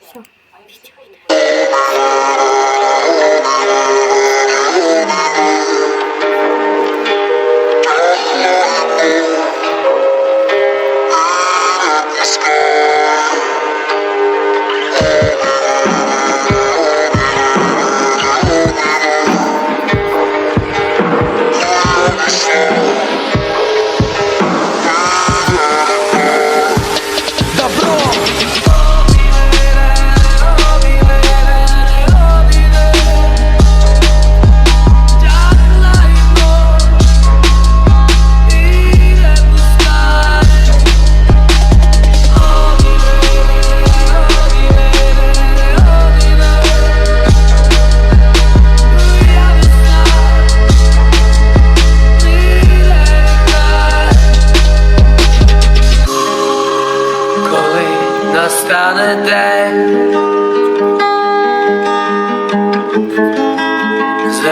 Все,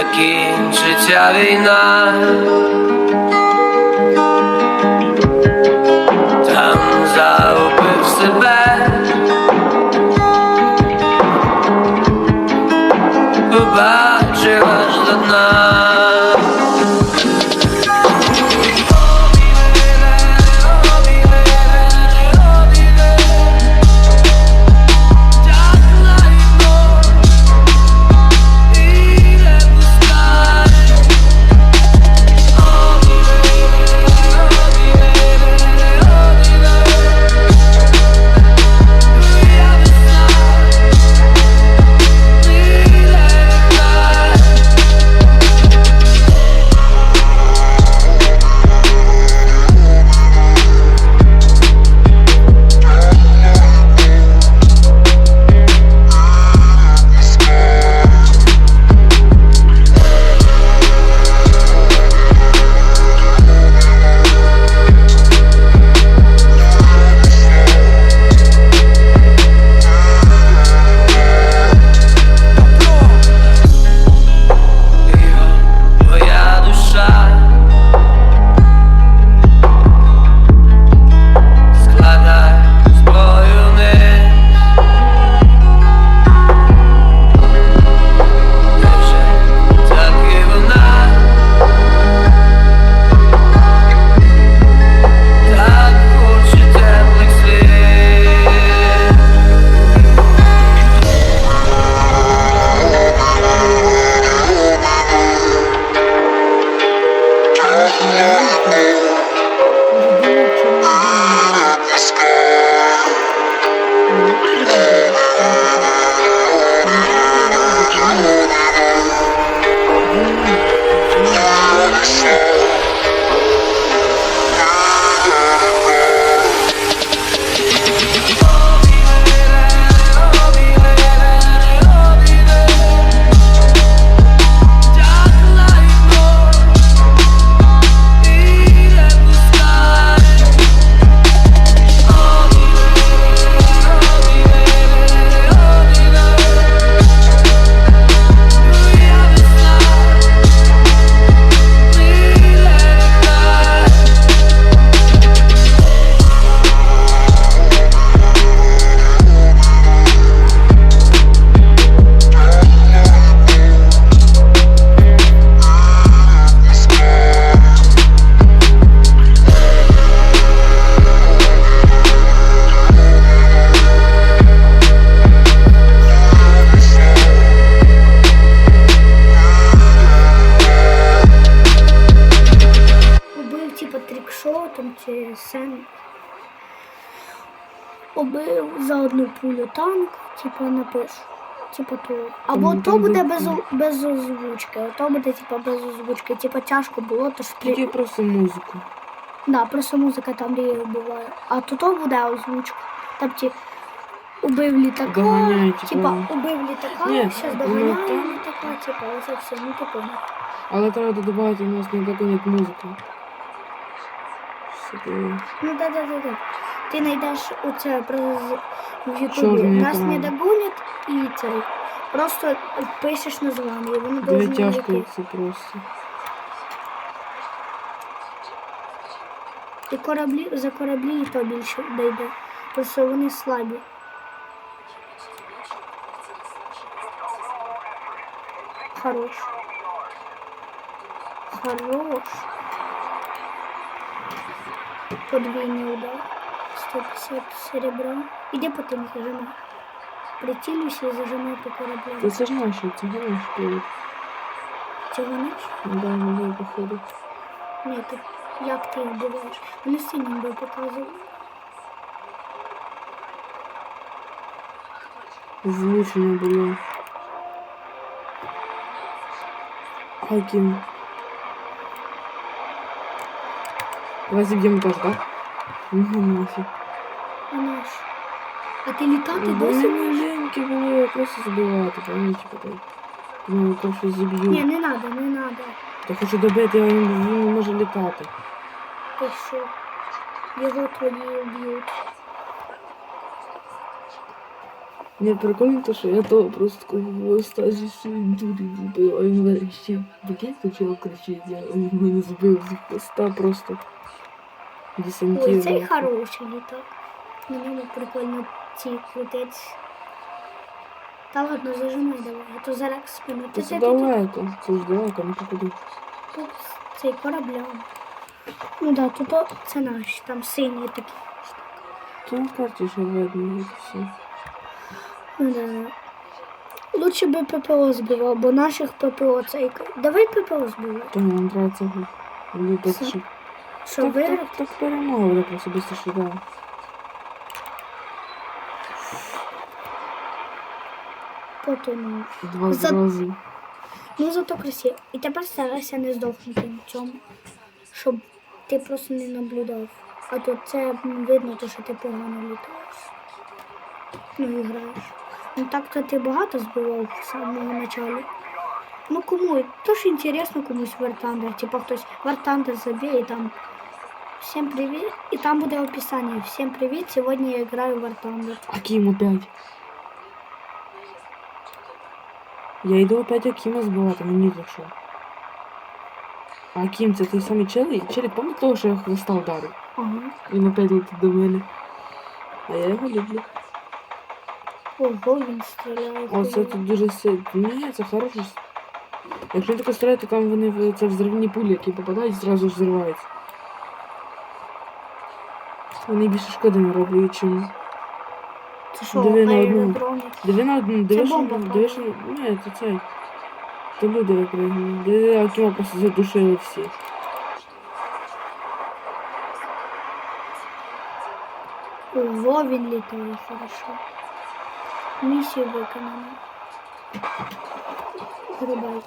закінчиться війна, там загубив себе, побачив Убив за одну пулю танк, типа напишу. Типа то. Або Там- то буде без, без озвучки, а то буде типа без озвучки. Типа тяжко було, то ж Тільки просто музику. Да, просто музика там, де я їх вбиваю. А тут то буде озвучка. Там ті убив літака, Доганяють, типа. типа убив літака, зараз ну, доганяє там- літака, типа, оце все, ну ти понял. Але треба додавати, у нас не догонять музику. Ну да, да, да, да. Ти знайдеш оце в Ютубі. Нас не догонять і цей. Просто пишеш названня. і Вони Для тяжко це просто. І кораблі за кораблі і то більше дойде. Просто вони слабі. Хорош. Хорош. Подвійний удар. 150 серебра. Іди по тим зажимай. Прицілюйся і зажимай по Та кораблю. це ж наші, це ж наші пливуть. Цього не? Да, не походу. Ні, ти як ти їх вбиваєш? Вони синім би показували. Влучення було. Хакін. Давай зіб'ємо теж, так? Ну, нафіг. А наш. А ти літати досі можеш? маленькі були, я просто збивати, пам'ятаєте, потім. Ну, то що Ні, не надо, не надо. Та хочу добити, а він, він не може літати. Ти що? Його твої вб'ють. Не прикольно то, що я того просто такого стажі своїм дурі збив, а він вирішив. Букет почав кричати, я він мене збив з поста просто. Ой, цей хороший літак. Ньому прикольно ці крутець. Та ладно, зажимай давай, а то зараз спину. Ти Це далеко, це ж далеко, не попаду. тут цей корабля. Ну да, тут це наші, там сині такі. На карті ще видно, і все. Ну да. Лучше би ППО збивав, бо наших ППО цей. Давай ППО збивати. Та нам треба цього. Мені так, Все. що... Виграти? так, перемога просто. Потонув. Два За- зрази. Ну зато красиво. І тепер старайся не здохнути на цьому, щоб ти просто не наблюдав. А то це видно, то, що ти погано літаєш. Ну і граєш. Ну так то ти багато збивав в самому началі. Ну кому? То ж інтересно комусь вартандер. Типа хтось вартандер заб'є і там. Всем привіт. І там буде описання. Всем привіт. Сьогодні я граю в Вартандер. Аким опять. Я йду опять Акима збивати, мені за що. А Аким це той самий челик? Челик, пам'ятає того, що я хвоста вдарив? Ага. Він опять летить до мене. А я його люблю. Ого, він стріляє. О, це тут дуже сильно. Ні, це хороше. с- Якщо він таке стріляє, то там вони це взривні пулі, які попадають, зразу взриваються. Вони більше шкоди не роблять, чим. Це що, Диви на одну. аеродроми? Диви на одну, диви, що, бомба диви, що, ні, це цей. То люди випригнули. Диви, Акіма просто задушили всі. Ого, він літає хорошо. Місію виконано. Рубай.